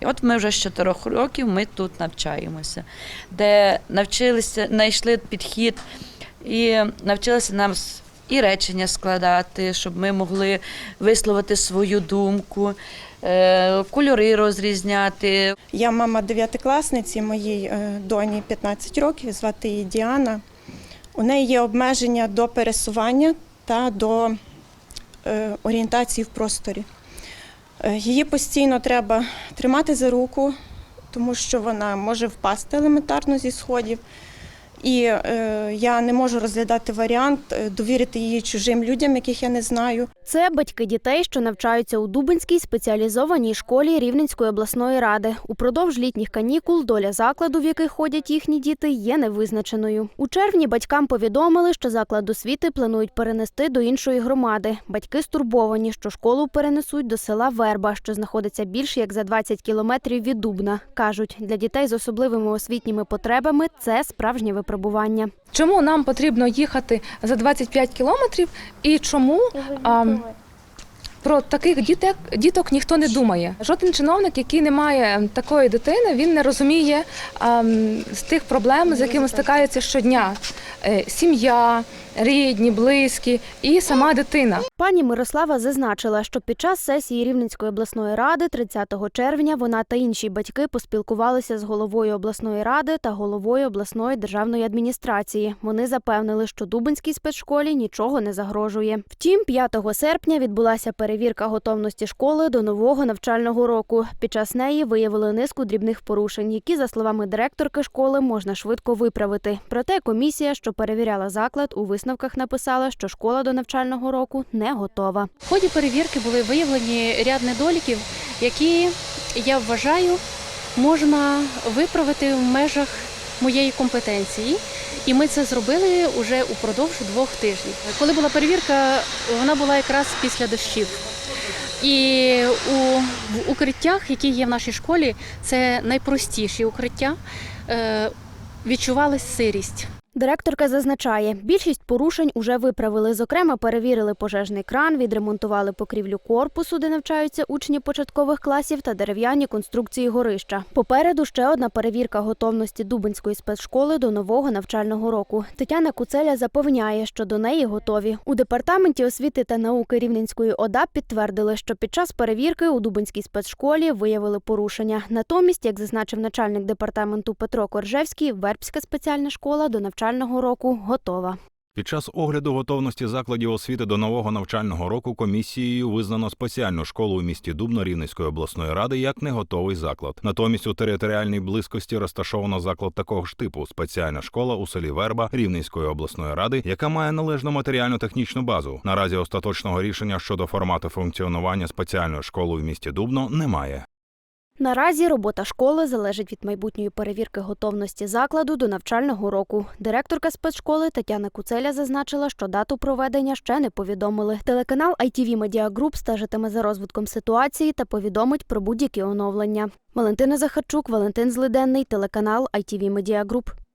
І От ми вже з чотирьох років ми тут навчаємося, де навчилися, знайшли підхід і навчилися нам і речення складати, щоб ми могли висловити свою думку, е, кольори розрізняти. Я мама дев'ятикласниці, моїй е, доні 15 років, звати її Діана. У неї є обмеження до пересування та до е, орієнтації в просторі. Е, Її постійно треба тримати за руку, тому що вона може впасти елементарно зі сходів. І е, я не можу розглядати варіант е, довірити її чужим людям, яких я не знаю. Це батьки дітей, що навчаються у Дубинській спеціалізованій школі Рівненської обласної ради. Упродовж літніх канікул доля закладу, в який ходять їхні діти, є невизначеною. У червні батькам повідомили, що заклад освіти планують перенести до іншої громади. Батьки стурбовані, що школу перенесуть до села Верба, що знаходиться більше як за 20 кілометрів від Дубна. кажуть, для дітей з особливими освітніми потребами це справжнє випробування. Чому нам потрібно їхати за 25 кілометрів і чому а, про таких діток, діток ніхто не думає? Жоден чиновник, який не має такої дитини, він не розуміє а, з тих проблем, з якими стикаються щодня. Е, Сім'я, рідні, близькі і сама дитина. Пані Мирослава зазначила, що під час сесії Рівненської обласної ради 30 червня вона та інші батьки поспілкувалися з головою обласної ради та головою обласної державної адміністрації. Вони запевнили, що Дубинській спецшколі нічого не загрожує. Втім, 5 серпня відбулася перевірка готовності школи до нового навчального року. Під час неї виявили низку дрібних порушень, які, за словами директорки школи, можна швидко виправити. Проте комісія, що перевіряла заклад, у висновках написала, що школа до навчального року не готова. В ході перевірки були виявлені ряд недоліків, які я вважаю можна виправити в межах моєї компетенції. І ми це зробили вже упродовж двох тижнів. Коли була перевірка, вона була якраз після дощів. І у в укриттях, які є в нашій школі, це найпростіші укриття, е, відчувалась сирість. Директорка зазначає, більшість порушень уже виправили. Зокрема, перевірили пожежний кран, відремонтували покрівлю корпусу, де навчаються учні початкових класів та дерев'яні конструкції горища. Попереду ще одна перевірка готовності Дубинської спецшколи до нового навчального року. Тетяна Куцеля запевняє, що до неї готові. У департаменті освіти та науки Рівненської ОДА підтвердили, що під час перевірки у Дубинській спецшколі виявили порушення. Натомість, як зазначив начальник департаменту Петро Коржевський, Вербська спеціальна школа до навчального року готова. Під час огляду готовності закладів освіти до нового навчального року комісією визнано спеціальну школу у місті Дубно Рівненської обласної ради як неготовий заклад. Натомість у територіальній близькості розташовано заклад такого ж типу спеціальна школа у селі Верба Рівненської обласної ради, яка має належну матеріально-технічну базу. Наразі остаточного рішення щодо формату функціонування спеціальної школи у місті Дубно немає. Наразі робота школи залежить від майбутньої перевірки готовності закладу до навчального року. Директорка спецшколи Тетяна Куцеля зазначила, що дату проведення ще не повідомили. Телеканал ITV Media Group стежитиме за розвитком ситуації та повідомить про будь-які оновлення. Валентина Захарчук, Валентин Злиденний, телеканал ITV Media Group.